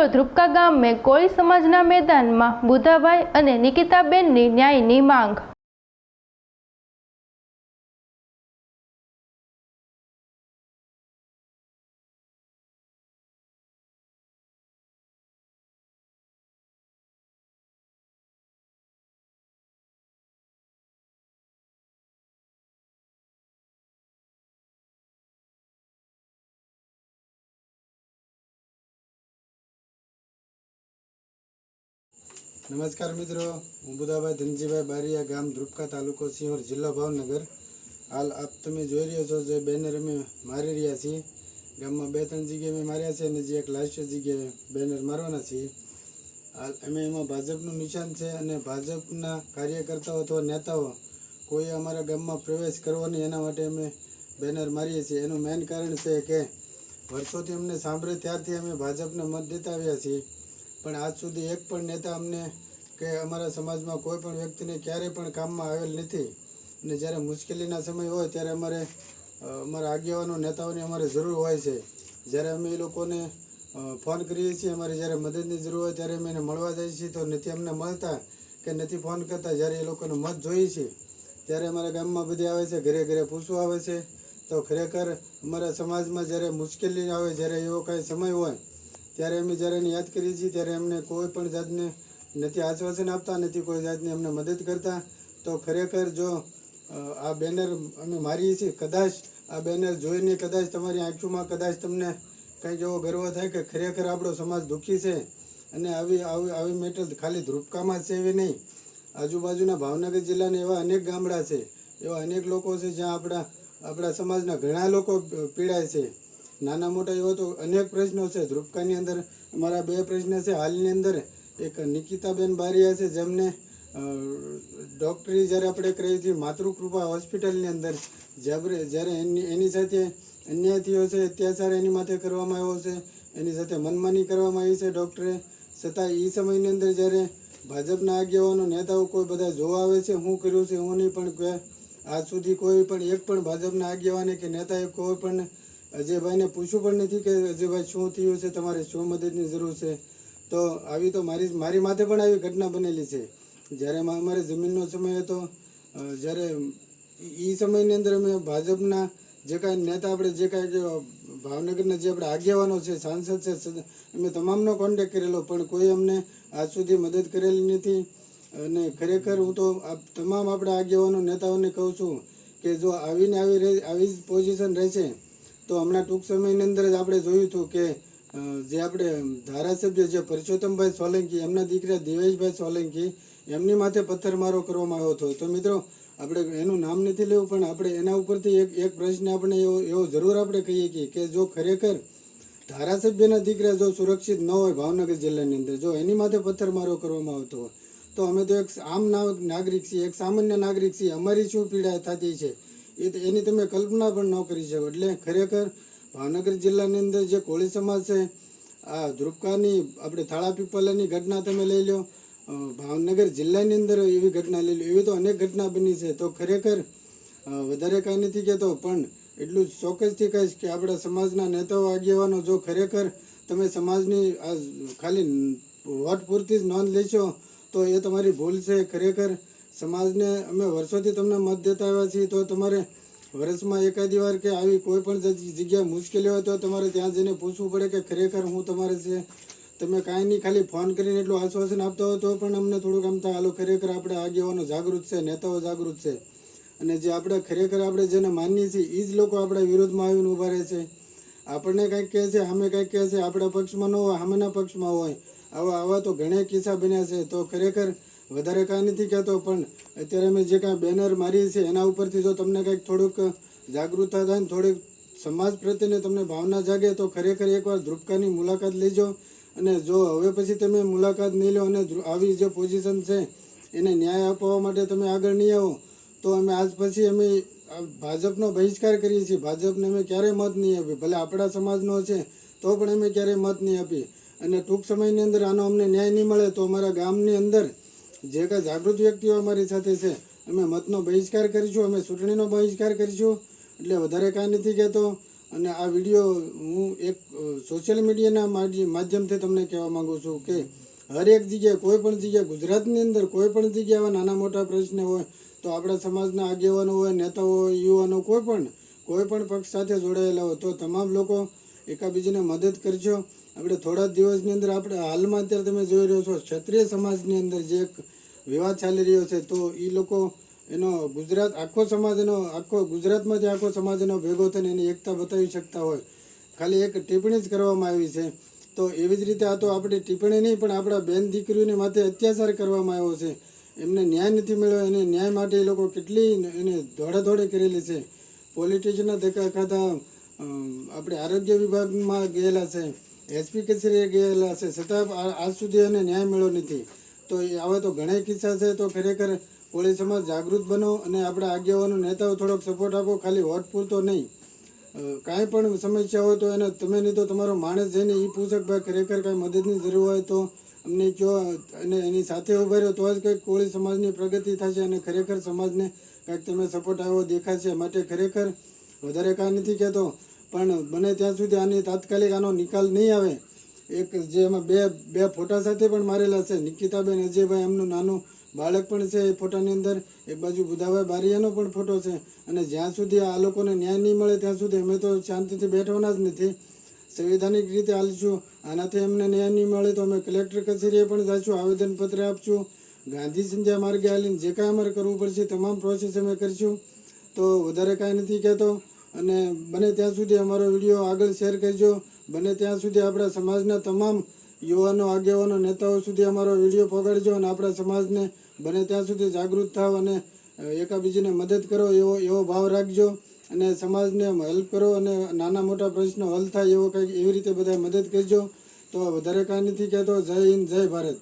ડિંડોર ધ્રુપકા ગામે કોળી સમાજના મેદાનમાં બુધાભાઈ અને નિકિતાબેનની ન્યાયની માંગ. નમસ્કાર મિત્રો, હું બુદાભાઈ ધનજીભાઈ બારિયા, ગામ ધ્રુપકા તાલુકો સિંહોર, જિલ્લો ભાવનગર. હાલ આપ તમે જોઈ રહ્યો છો જે બેનર અમે મારી રહ્યા છીએ. ગામમાં બે ત્રણ જગ્યાએ અમે માર્યા છે અને જે એક લાસ્ટ જગ્યાએ બેનર મારવાના છીએ. હાલ અમે એમાં ભાજપનું નિશાન છે અને ભાજપના કાર્યકર્તાઓ અથવા નેતાઓ કોઈ અમારા ગામમાં પ્રવેશ કરવો નહીં, એના માટે અમે બેનર મારીએ છીએ. એનું મેઇન કારણ છે કે વર્ષોથી અમને સાંભળે ત્યારથી અમે ભાજપને મત દેતા આવ્યા છીએ. પણ આજ સુધી એક પણ નેતા અમને કે અમારા સમાજમાં કોઈ પણ વ્યક્તિને ક્યારેય પણ કામમાં આવેલ નથી. અને જ્યારે મુશ્કેલીના સમય હોય ત્યારે અમારે અમારા આગેવાનો, નેતાઓની અમારે જરૂર હોય છે. જ્યારે અમે એ લોકોને ફોન કરીએ છીએ, અમારે જ્યારે મદદની જરૂર હોય ત્યારે અમે એને મળવા જઈએ છીએ. તો નથી અમને મળતા કે નથી ફોન કરતા જ્યારે એ લોકોને મત જોઈએ છે. ત્યારે અમારા ગામમાં બધી આવે છે, ઘરે ઘરે પૂછવા આવે છે. તો ખરેખર અમારા સમાજમાં જ્યારે મુશ્કેલી આવે, જ્યારે એવો કાંઈ સમય હોય ત્યારે અમે જ્યારે એને યાદ કરીએ છીએ, ત્યારે અમને કોઈ પણ જાતને નથી આશ્વાસન આપતા, નથી કોઈ જાતની અમને મદદ કરતા. તો ખરેખર જો આ બેનર અમે મારીએ છીએ, કદાચ આ બેનર જોઈને કદાચ તમારી આંખોમાં કદાચ તમને કંઈક એવો ગર્વ થાય કે ખરેખર આપણો સમાજ દુઃખી છે અને આવી આવી આવી મેટલ ખાલી ધ્રુપકામાં છે એવી નહીં. આજુબાજુના ભાવનગર જિલ્લાના એવા અનેક ગામડા છે, એવા અનેક લોકો છે જ્યાં આપણા આપણા સમાજના ઘણા લોકો પીડાય છે. નાના મોટા એવા તો અનેક પ્રશ્નો છે. ધ્રુપકાની અંદર અમારા બે પ્રશ્ન છે. હાલની અંદર એક નિકિતાબેન બારિયા છે જેમને ડૉક્ટરી જ્યારે આપણે કહીએ છીએ માતૃકૃપા હોસ્પિટલની અંદર, જ્યારે જ્યારે એની એની સાથે અન્યાય થયો છે, અત્યાચાર એની માથે કરવામાં આવ્યો છે, એની સાથે મનમાની કરવામાં આવી છે ડૉક્ટરે. છતાં એ સમયની અંદર જ્યારે ભાજપના આગેવાનો, નેતાઓ કોઈ બધા જોવા આવે છે, હું કર્યું છે, હું નહીં પણ આજ સુધી કોઈ પણ, એક પણ ભાજપના આગેવાને કે નેતાએ કોઈ પણ અજયભાઈને પૂછ્યું પણ નથી કે અજયભાઈ શું થયું છે, તમારે શું મદદની જરૂર છે? તો આવી તો મારી મારી માથે પણ આવી ઘટના બનેલી છે. જ્યારે અમારે જમીનનો સમય હતો જ્યારે એ સમયની અંદર અમે ભાજપના જે કાંઈ નેતા આપણે, જે કાંઈ ભાવનગરના જે આપણે આગેવાનો છે, સાંસદ છે અમે તમામનો કોન્ટેક્ટ કરેલો, પણ કોઈ અમને આજ સુધી મદદ કરેલી નથી. અને ખરેખર હું તો આ તમામ આપણા આગેવાનો, નેતાઓને કહું છું કે જો આવીને આવી આવી જ પોઝિશન રહેશે તો હમણાં ટૂંક સમયની અંદર જ આપણે જોયું હતું કે જે આપણે ધારાસભ્ય જે પરસોત્તમભાઈ સોલંકી, એમના દીકરા દિવેશભાઈ સોલંકી, એમની માથે પથ્થરમારો કરવામાં આવ્યો હતો. તો મિત્રો, આપણે એનું નામ નથી લેવું, પણ આપણે એના ઉપરથી એક એક પ્રશ્ન આપણે એવો એવો જરૂર આપણે કહીએ કે કે જો ખરેખર ધારાસભ્યના દીકરા જો સુરક્ષિત ન હોય ભાવનગર જિલ્લાની અંદર, જો એની માથે પથ્થરમારો કરવામાં આવતો હોય, તો અમે તો એક આમ નાગરિક છીએ, એક સામાન્ય નાગરિક છીએ. અમારી શું પીડા થતી છે? એ એની તમે કલ્પના પણ ન કરી શકો. એટલે ખરેખર ભાવનગર જિલ્લાની અંદર જે કોળી સમાજ છે, આ ધ્રુપકાની આપણે થાળા પીપલાની ઘટના તમે લઈ લો ભાવનગર જિલ્લાની અંદર એવી ઘટના લઈ લો. એવી તો અનેક ઘટના બની છે. તો ખરેખર વધારે કાંઈ નથી કહેતો, પણ એટલું જ ચોક્કસથી કહીશ કે આપણા સમાજના નેતાઓ આગેવાનો જો ખરેખર તમે સમાજની આ ખાલી વોટ પૂરતી જ નોંધ લેશો, તો એ તમારી ભૂલ છે. ખરેખર સમાજને અમે વર્ષોથી તમને મત દેતા આવ્યા છીએ, તો તમારે વર્ષમાં એકાદી વાર કે આવી કોઈ પણ જગ્યાએ મુશ્કેલી હોય તો તમારે ત્યાં જઈને પૂછવું પડે કે ખરેખર હું તમારે છે. તમે કાંઈ નહીં, ખાલી ફોન કરીને એટલું આશ્વાસન આપતા હોય તો પણ અમને થોડુંક આમ થાય હાલો, ખરેખર આપણે આગેવાનો જાગૃત છે, નેતાઓ જાગૃત છે. અને જે આપણે ખરેખર આપણે જેને માનીએ છીએ એ જ લોકો આપણા વિરોધમાં આવીને ઊભા રહે છે. આપણને કંઈક કહે છે અમે કંઈક કહે છે, આપણા પક્ષમાં ન હોય, સામેના પક્ષમાં હોય. આવા આવા તો ઘણા કિસ્સા બન્યા છે. તો ખરેખર વધારે કાંઈ નથી કહેતો, પણ અત્યારે અમે જે કાંઈ બેનર મારીએ છીએ એના ઉપરથી જો તમને કંઈક થોડુંક જાગૃતતા થાય ને થોડીક સમાજ પ્રત્યેને તમને ભાવના જાગે, તો ખરેખર એકવાર ધ્રુપકાની મુલાકાત લેજો. અને જો હવે પછી તમે મુલાકાત નહીં લો અને આવી જે પોઝિશન છે, એને ન્યાય અપાવવા માટે તમે આગળ નહીં આવો, તો અમે આજ પછી અમે ભાજપનો બહિષ્કાર કરીએ છીએ. ભાજપને અમે ક્યારેય મત નહીં આપીએ. ભલે આપણા સમાજનો છે, તો પણ અમે ક્યારેય મત નહીં આપીએ. અને ટૂંક સમયની અંદર આનો અમને ન્યાય નહીં મળે, તો અમારા ગામની અંદર જે કાંઈ જાગૃત વ્યક્તિઓ અમારી સાથે છે, અમે મતનો બહિષ્કાર કરીશું, અમે ચૂંટણીનો બહિષ્કાર કરીશું. એટલે વધારે કાંઈ નથી કહેતો. અને આ વીડિયો હું એક સોશિયલ મીડિયાના માધ્યમથી તમને કહેવા માંગુ છું કે, હરેક જગ્યાએ કોઈ પણ જગ્યાએ, ગુજરાતની અંદર કોઈ પણ જગ્યાએ નાના મોટા પ્રશ્ન હોય, તો આપણા સમાજના આગેવાનો હોય, નેતાઓ યુવાનો કોઈ પણ કોઈ પણ પક્ષ સાથે જોડાયેલા હોય, તો તમામ લોકો એકાબીજીને મદદ કરજો. આપણે થોડા દિવસની અંદર આપણે હાલમાં અત્યારે તમે જોઈ રહ્યો છો, ક્ષત્રિય સમાજની અંદર જે એક વિવાદ ચાલી રહ્યો છે, તો એ લોકો એનો ગુજરાત, આખો સમાજ એનો, આખો જે આખો સમાજ એનો ભેગો થઈને એની એકતા બતાવી શકતા હોય. ખાલી એક ટિપ્પણી જ કરવામાં આવી છે. તો એવી જ રીતે આ તો આપણી ટિપ્પણી નહીં, પણ આપણા બેન દીકરીઓને માથે અત્યાચાર કરવામાં આવ્યો છે. એમને ન્યાય નથી મળ્યો, એને ન્યાય માટે એ લોકો કેટલી એને દોડાદોડે કરેલી છે. પોલિટિશિયનના ધક્કા ખાતા આપણે આરોગ્ય વિભાગમાં ગયેલા છે. એસપી કચેરીએ ગયેલા છે. છતાં આજ સુધી એને ન્યાય મળ્યો નથી. તો આવા તો ઘણા કિસ્સા છે. તો ખરેખર કોળી સમાજ જાગૃત બનો અને આપણા આગેવાનો, નેતાઓ થોડોક સપોર્ટ આપો. ખાલી વોટ પૂરતો નહીં. કાંઈ પણ સમસ્યા હોય તો એને તમે નહીં તો તમારો માણસ જઈને એ પૂછક ભાઈ ખરેખર કાંઈ મદદની જરૂર હોય તો અમને કહો અને એની સાથે ઊભા રહ્યો તો જ કંઈક કોળી સમાજની પ્રગતિ થશે અને ખરેખર સમાજને કંઈક તમે સપોર્ટ આવ્યો દેખાશે. માટે ખરેખર વધારે કાંઈ નથી કહેતો. પણ બને ત્યાં સુધી આની તાત્કાલિક આનો નિકાલ નહીં આવે. એક જે એમાં બે બે ફોટા સાથે પણ મારેલા છે. નિકિતાબેન અજયભાઈ એમનું નાનું બાળક પણ છે એ ફોટાની અંદર. એક બાજુ બુધાભાઈ બારિયાનો પણ ફોટો છે. અને જ્યાં સુધી આ લોકોને ન્યાય નહીં મળે ત્યાં સુધી અમે તો શાંતિથી બેઠવાના જ નથી. સંવિધાનિક રીતે હાલશું આનાથી અમને ન્યાય નહીં મળે તો અમે કલેક્ટર કચેરીએ પણ જઈશું આવેદનપત્ર આપશું. ગાંધી સંધ્યા માર્ગે હાલીને જે કાંઈ અમારે કરવું પડશે, તમામ પ્રોસેસ અમે કરીશું. તો વધારે કાંઈ નથી કહેતો. અને બને ત્યાં સુધી અમારો વીડિયો આગળ શેર કરજો. બને ત્યાં સુધી આપણા સમાજના તમામ યુવાનો, આગેવાનો, નેતાઓ સુધી અમારો વીડિયો પહોંચાડજો અને આપણા સમાજને બને ત્યાં સુધી જાગૃત થાવ અને એકાબીજીને મદદ કરો એવો એવો ભાવ રાખજો અને સમાજને હેલ્પ કરો અને નાના મોટા પ્રશ્નો હલ થાય એવો કંઈક એવી રીતે બધા મદદ કરજો. તો વધારે કાંઈ નથી કહેતો. જય હિન્દ, જય ભારત.